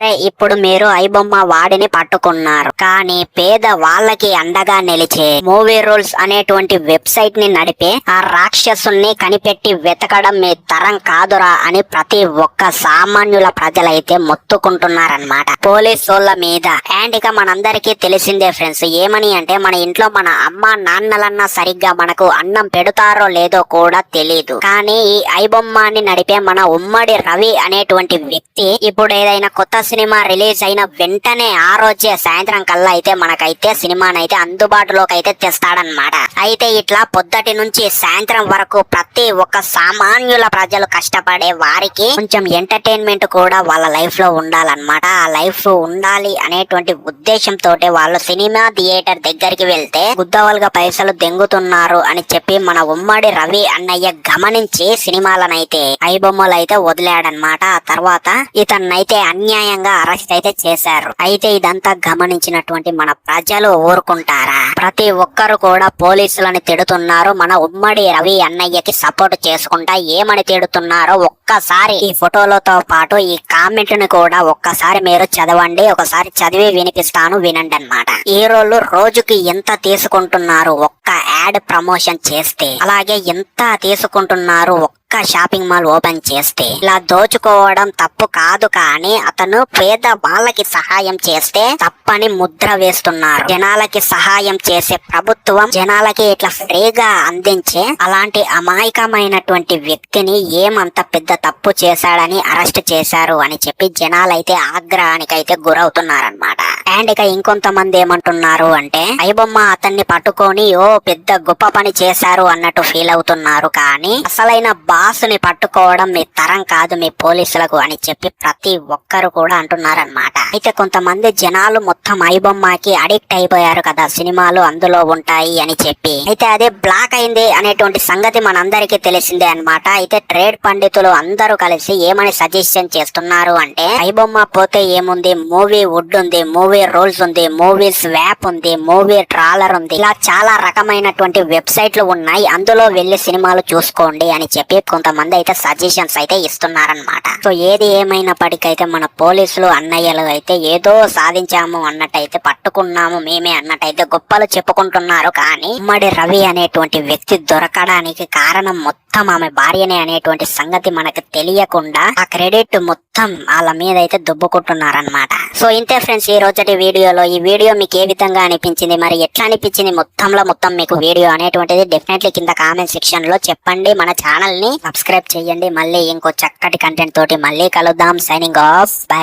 ఇప్పుడు మీరు ఐబొమ్మ వాడిని పట్టుకున్నారు. కానీ పేద వాళ్ళకి అండగా నిలిచే మూవీ రూల్స్ అనేటువంటి వెబ్సైట్ని నడిపే ఆ రాక్షసుల్ని కనిపెట్టి వెతకడం మీ తరం కాదురా అని ప్రతి ఒక్క సామాన్యుల ప్రజలైతే మొత్తుకుంటున్నారన్నమాట. పోలీసుల మీద. అండ్ ఇక మనందరికీ తెలిసిందే ఫ్రెండ్స్ ఏమని అంటే మన ఇంట్లో మన అమ్మ నాన్నలన్నా సరిగ్గా మనకు అన్నం పెడతారో లేదో కూడా తెలియదు కానీ ఈ ఐబొమ్మాని నడిపే మన ఉమ్మడి రవి అనేటువంటి వ్యక్తి ఇప్పుడు ఏదైనా కొత్త సినిమా రిలీజ్ అయిన వెంటనే ఆ రోజే సాయంత్రం కల్లా అయితే మనకైతే సినిమానైతే అయితే అందుబాటులోకి అయితే తెస్తాడనమాట అయితే ఇట్లా పొద్దటి నుంచి సాయంత్రం వరకు ప్రతి ఒక్క సామాన్యుల ప్రజలు కష్టపడే వారికి కొంచెం ఎంటర్టైన్మెంట్ కూడా వాళ్ళ లైఫ్లో ఉండాలన్నమాట. ఆ లైఫ్ ఉండాలి అనేటువంటి ఉద్దేశంతో వాళ్ళు సినిమా థియేటర్ దగ్గరికి వెళ్తే గుద్దవాలుగా పైసలు దెంగుతున్నారు అని చెప్పి మన ఉమ్మడి రవి అన్నయ్య గమనించి సినిమాలనైతే ఐబొమ్మలు అయితే వదిలాడనమాట ఆ తర్వాత ఇతన్నైతే అన్యాయంగా అరెస్ట్ అయితే చేశారు. అయితే ఇదంతా గమనించినటువంటి మన ప్రజలు ఊరుకుంటారా? ప్రతి ఒక్కరు కూడా పోలీసులని తిడుతున్నారు. మన ఉమ్మడి రవి అన్నయ్యకి సపోర్ట్ చేసుకుంటా ఏమని తిడుతున్నారో ఒక్కసారి ఈ ఫోటోలతో పాటు ఈ కామెంట్ని కూడా ఒక్కసారి మీరు చదవండి. ఒకసారి చదివి వినిపిస్తాను వినండి అనమాట హీరోలు రోజుకి ఎంత తీసుకుంటున్నారు ఒక్క యాడ్ ప్రమోషన్ చేస్తే? అలాగే ఎంత తీసుకుంటున్నారు ఒక్క షాపింగ్ మాల్ ఓపెన్ చేస్తే ఇలా దోచుకోవడం తప్పు కాదు కానీ అతను పేద వాళ్ళకి సహాయం చేస్తే తప్పని ముద్ర వేస్తున్నారు. జనాలకి సహాయం చేసే ప్రభుత్వం జనాలకి ఇట్లా ఫ్రీగా అందించే అలాంటి అమాయకమైనటువంటి వ్యక్తిని ఏమంత పెద్ద తప్పు చేశాడని అరెస్ట్ చేశారు అని చెప్పి జనాలైతే ఆగ్రహానికైతే గురవుతున్నారన్నమాట. అండ్ ఇక ఇంకొంతమంది ఏమంటున్నారు అంటే ఐబొమ్మ అతన్ని పట్టుకొని ఓ పెద్ద గొప్ప పని చేశారు అన్నట్టు ఫీల్ అవుతున్నారు. కానీ అసలైన బాస్ని పట్టుకోవడం మీ తరం కాదు మీ పోలీసులకు అని చెప్పి ప్రతి ఒక్కరు కూడా అంటున్నారనమాట అయితే కొంతమంది జనాలు మొత్తం ఐబొమ్మకి అడిక్ట్ అయిపోయారు కదా సినిమాలు అందులో ఉంటాయి అని చెప్పి. అయితే అదే బ్లాక్ అయింది అనేటువంటి సంగతి మనందరికీ తెలిసిందే అన్నమాట. అయితే ట్రేడ్ పండితులు అందరూ కలిసి ఏమని సజెషన్ చేస్తున్నారు అంటే ఐబొమ్మ పోతే ఏముంది? మూవీ వుడ్ ఉంది మూవీ రోల్స్ ఉంది మూవీస్ వ్యాప్ ఉంది మూవీ ట్రాలర్ ఉంది. ఇలా చాలా రకమైనటువంటి వెబ్సైట్లు ఉన్నాయి. అందులో వెళ్ళి సినిమాలు చూసుకోండి అని చెప్పి కొంతమంది అయితే సజెషన్స్ అయితే ఇస్తున్నారనమాట సో ఏది ఏమైనప్పటికైతే మన పోలీసులు అన్నయ్యలు అయితే ఏదో సాధించాము అన్నట్టయితే పట్టుకున్నాము మేమే అన్నట్టయితే గొప్పలు చెప్పుకుంటున్నారు. కానీ ఉమ్మడి రవి అనేటువంటి వ్యక్తి దొరకడానికి కారణం మొత్తం మొత్తం ఆమె భార్యనే అనేటువంటి సంగతి మనకు తెలియకుండా ఆ క్రెడిట్ మొత్తం వాళ్ళ మీద అయితే దుబ్బుకుంటున్నారనమాట సో ఇంతే ఫ్రెండ్స్ ఈ రోజటి వీడియోలో ఈ వీడియో మీకు ఏ విధంగా అనిపించింది మరి ఎట్లా అనిపించింది మొత్తంలో మొత్తం మీకు వీడియో అనేటువంటిది డెఫినెట్లీ కింద కామెంట్ సెక్షన్లో చెప్పండి. మన ఛానల్ని సబ్స్క్రైబ్ చేయండి. మళ్ళీ ఇంకో చక్కటి కంటెంట్ తోటి మళ్ళీ కలుద్దాం. Signing off by